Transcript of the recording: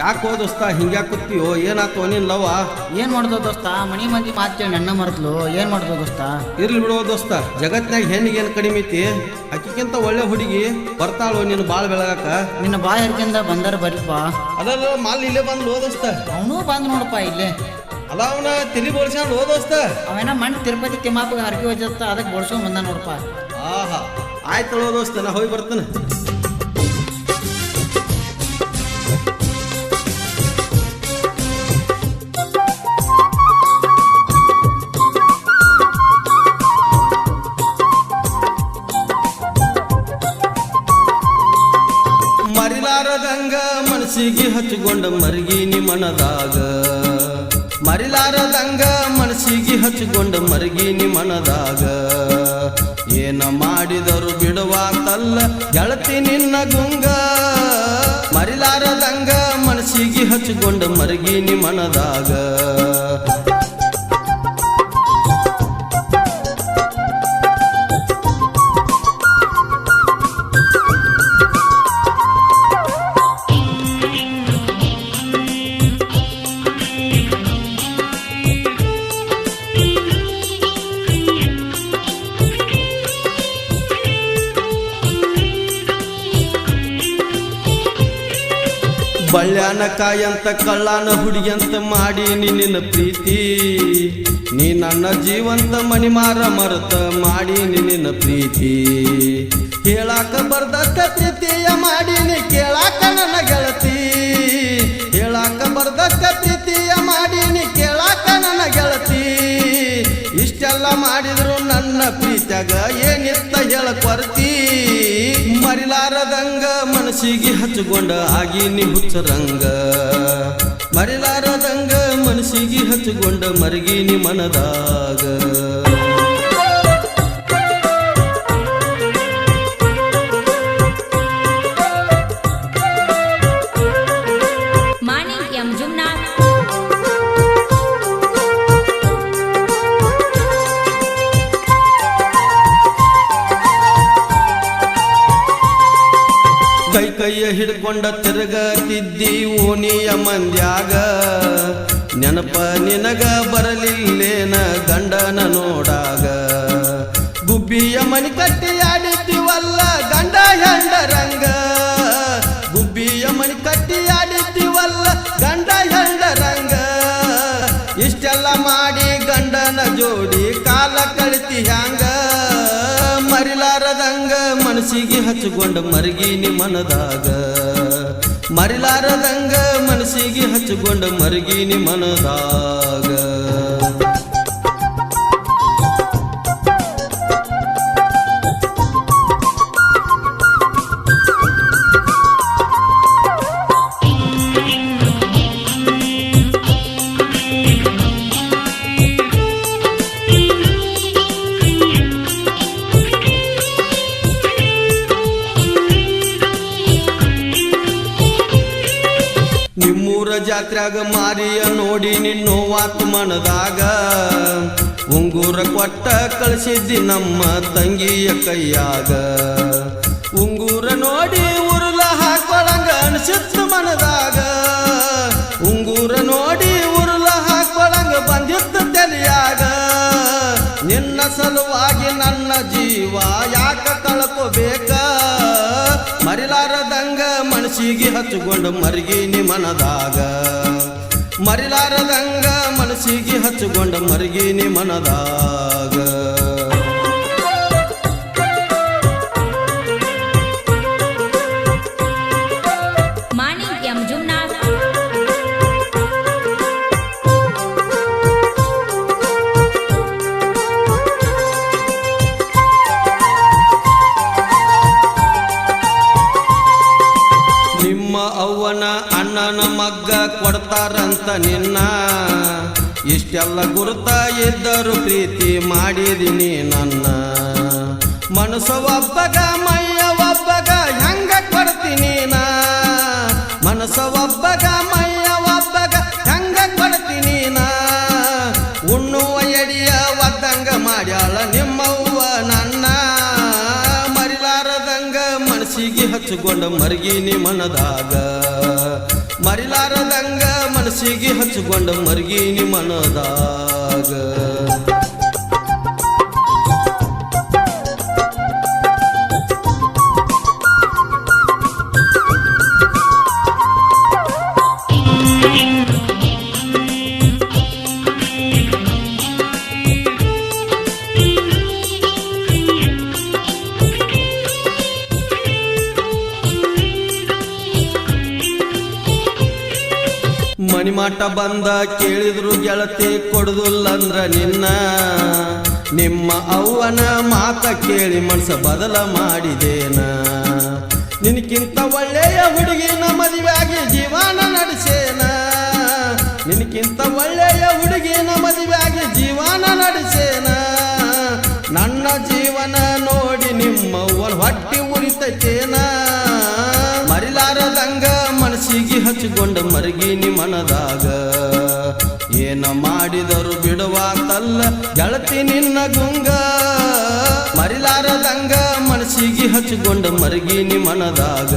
ಯಾಕೋ ದೋಸ್ತ ಹಿಂಗ್ಯಾ ಕೂತೀಯೋ ಏನಾತೋ ನಿನ್ ಲವ ಏನ್ ಮಾಡ್ದೋ ದೋಸ್ತ? ಮನಿ ಮಂದಿ ಮಾತೇಳಿ ನನ್ನ ಮರೆತ್ಲು. ಏನ್ ಮಾಡ್ದೋ ದೋಸ್ತ? ಇರ್ಲಿ ಬಿಡೋ ದೋಸ್ತ ಜಗತ್ನಾಗ ಹೆಣ್ಣಿಗೆ ಏನು ಕಡಿಮೆ ಐತಿ? ಅಕ್ಕಿಗಿಂತ ಒಳ್ಳೆ ಹುಡುಗಿ ಬರ್ತಾಳೋ ನೀನು ಬಾಳ್ ಬೆಳಗಾಕ? ನಿನ್ನ ಬಾಯ್ ಹರ್ಕಿಂದ ಬಂದಾರ ಬರ್ಲಿಪ್ಪ ಅದಲ್ಲ ಮಾಲ್ ಇಲ್ಲೇ ಬಂದು ದೋಸ್ತ. ಅವನು ಬಂದ್ ನೋಡಪ್ಪ ಇಲ್ಲೇ. ಅದ ಅವನ ತಲಿ ಬೋಳ್ಸ್ಕೊಂಡು ಹೋ ದೋಸ್ತ. ಅವೇನ ಮಣ್ಣು ತಿರುಪತಿ ತಿಮ್ಮಾಪಗ ಹರಕೆ ಹೋಯ್ತ ಅದಕ್ಕೆ ಬೋಳ್ಸ್ಕೊಂಡ್ ಬಂದ ನೋಡಪ್ಪ. ಆಹಾ ಆಯ್ತು ದೋಸ್ತ ನಾ ಹೋಗಿ ಬರ್ತೇನೆ. ಹಚ್ಚಿಕೊಂಡ ಮರಗಿನಿ ಮನದಾಗ. ಮರಿಲಾರದಂಗ ಮನಸ್ಸಿಗೆ ಹಚ್ಚಿಕೊಂಡ ಮರಗಿನಿ ಮನದಾಗ. ಏನ ಮಾಡಿದರು ಬಿಡುವಾತಲ್ಲ ಗೆಳತಿ ನಿನ್ನ ಗುಂಗ. ಮರಿಲಾರದಂಗ ಮನಸ್ಸಿಗೆ ಹಚ್ಚಿಕೊಂಡ ಮರಗಿನಿ ಮನದಾಗ. ಬಳ್ಯಾನ ಕಾಯಂತ, ಕಳ್ಳಾನ ಹುಡುಗಿಯಂತ ಮಾಡಿ ನಿನ್ನ ಪ್ರೀತಿ. ನೀ ನನ್ನ ಜೀವಂತ ಮಣಿಮಾರ ಮರತ ಮಾಡಿ ನಿನ್ನ ಪ್ರೀತಿ. ಹೇಳಾಕ ಬರ್ದಕ್ಕ ಪ್ರೀತಿಯ ನೀ ಕೇಳಾಕ ನನ್ನ ಗೆಳತಿ. ಪ್ರೀತ್ಯಾಗ ಏನಿತ್ತ ಹೇಳ ಕೊರತಿ? ಮರಿಲಾರದಂಗ ಮನಸ್ಸಿಗೆ ಹಚ್ಚಿಕೊಂಡ ಆಗಿನಿ ಹುಚ್ಚರಂಗ. ಮರಿಲಾರದಂಗ ಮನಸ್ಸಿಗೆ ಹಚ್ಚಿಕೊಂಡ ಮರಗಿನಿ ಮನದಾಗ. ಕೈಯ ಹಿಡ್ಕೊಂಡ ತಿರುಗತಿದ್ದಿ ಓನಿಯ ಮಂದ್ಯಾಗ. ನೆನಪ ನಿನಗ ಬರಲಿಲ್ಲೇನ ಗಂಡನ ನೋಡಾಗ. ಗುಬ್ಬಿಯ ಮನಿ ಕಟ್ಟಿ ಆಡಿದ್ದೀವಲ್ಲ ಗಂಡ ಹೆಂಡರಂಗ ಗುಬ್ಬಿಯ ಮನಿ ಕಟ್ಟಿ ಆಡಿದ್ದೀವಲ್ಲ ಗಂಡ ಹೆಂಡರಂಗ ಇಷ್ಟೆಲ್ಲ ಮಾಡಿ ಗಂಡನ ಜೋಡಿ ಕಾಲ ಕಳಿತಿ ಹ್ಯಾಂಗ. ಮನಸ್ಸಿಗೆ ಹಚ್ಚಿಕೊಂಡ ಮರಗಿನಿ ಮನದಾಗ ಮರಿಲಾರದಂಗ ಮನಸ್ಸಿಗೆ ಹಚ್ಚಿಕೊಂಡ ಮರಗಿನಿ ಮನದಾಗ ಜಾತ್ರ್ಯಾಗ ಮಾರಿಯ ನೋಡಿ ನಿನ್ನೋವಾತು ಮನದಾಗ ಉಂಗೂರ ಕೊಟ್ಟ ಕಳಿಸಿದ್ದಿ ನಮ್ಮ ತಂಗಿಯ ಕೈಯಾಗ. ಉಂಗೂರ ನೋಡಿ ಉರುಳ ಹಾಕೊಳಂಗ ಅನಿಸಿತ್ತು ಮನದಾಗ. ಉಂಗೂರ ನೋಡಿ ಉರುಳ ಹಾಕೊಳಂಗ ಬಂದಿತ್ತು ತಲೆಯಾಗ. ನಿನ್ನ ಸಲುವಾಗಿ ನನ್ನ ಜೀವ ಯಾಕ ಕಳ್ಕೋಬೇಕ? ಮರಿಲಾರದಂಗ ಮನಸ್ಸಿಗೆ ಹಚ್ಚಿಕೊಂಡು ಮರಗಿನಿ ಮನದಾಗ. ಮರಿಲಾರದಂಗ ಮನಸ್ಸಿಗೆ ಹಚ್ಚಿಕೊಂಡು ಮರಗಿನಿ ಮನದಾಗ. ನಿನ್ನ ಇಷ್ಟೆಲ್ಲ ಗುರುತ ಇದ್ದರು ಪ್ರೀತಿ ಮಾಡಿದಿನಿ ನನ್ನ. ಮನಸ್ಸು ಒಬ್ಬಗ, ಮೈಯ ಒಬ್ಬಗ, ಹೆಂಗ ಕೊಡ್ತೀನಿ ನಾ? ಮನಸ್ಸು ಒಬ್ಬಗ, ಮೈಯ ಒಬ್ಬಗ, ಹೆಂಗ ಕೊಡ್ತೀನಿ ನಾ? ಉಣ್ಣುವ, ಎಡಿಯ ಒದ್ದಂಗ ಮಾಡ್ಯಾಳ ನಿಮ್ಮವ್ವ ನನ್ನ. ಮರಿಲಾರದಂಗ ಮನಸ್ಸಿಗೆ ಹಚ್ಚಿಕೊಂಡು ಮರಗಿನಿ ಮನದಾಗ ಮರಿಲಾರದಂಗ ಮನಸ್ಸಿಗೆ ಹಚ್ಚಿಕೊಂಡ ಮರ್ಗಿನಿ ಮನದಾಗ ಮಣಿಮಾಟ ಬಂದ ಕೇಳಿದ್ರು ಗೆಳತಿ ಕೊಡುದಿಲ್ಲಂದ್ರ ನಿನ್ನ. ನಿಮ್ಮ ಅವ್ವನ ಮಾತ ಕೇಳಿ ಮನಸ ಬದಲ ಮಾಡಿದೇನ. ನಿನಕ್ಕಿಂತ ಒಳ್ಳೆಯ ಹುಡುಗಿನ ಮದುವೆಯಾಗಿ ಜೀವನ ನಡೆಸೇನ. ನಿನಕ್ಕಿಂತ ಒಳ್ಳೆಯ ಹುಡುಗಿನ ಮದುವೆಯಾಗಿ ಜೀವನ ನಡೆಸೇನ. ನನ್ನ ಜೀವನ ನೋಡಿ ನಿಮ್ಮವ್ವನ ಹೊಟ್ಟಿ ಉರಿತೈತೇನ. ಹಚ್ಚಿಕೊಂಡ ಮರಗಿನಿ ಮನದಾಗ. ಏನ ಮಾಡಿದರು ಬಿಡುವಾತಲ್ಲ ಗೆಳತಿ ನಿನ್ನ ಗುಂಗ. ಮರಿಲಾರದಂಗ ಮನಸ್ಸಿಗೆ ಹಚ್ಚಿಕೊಂಡ ಮರಗಿನಿ ಮನದಾಗ.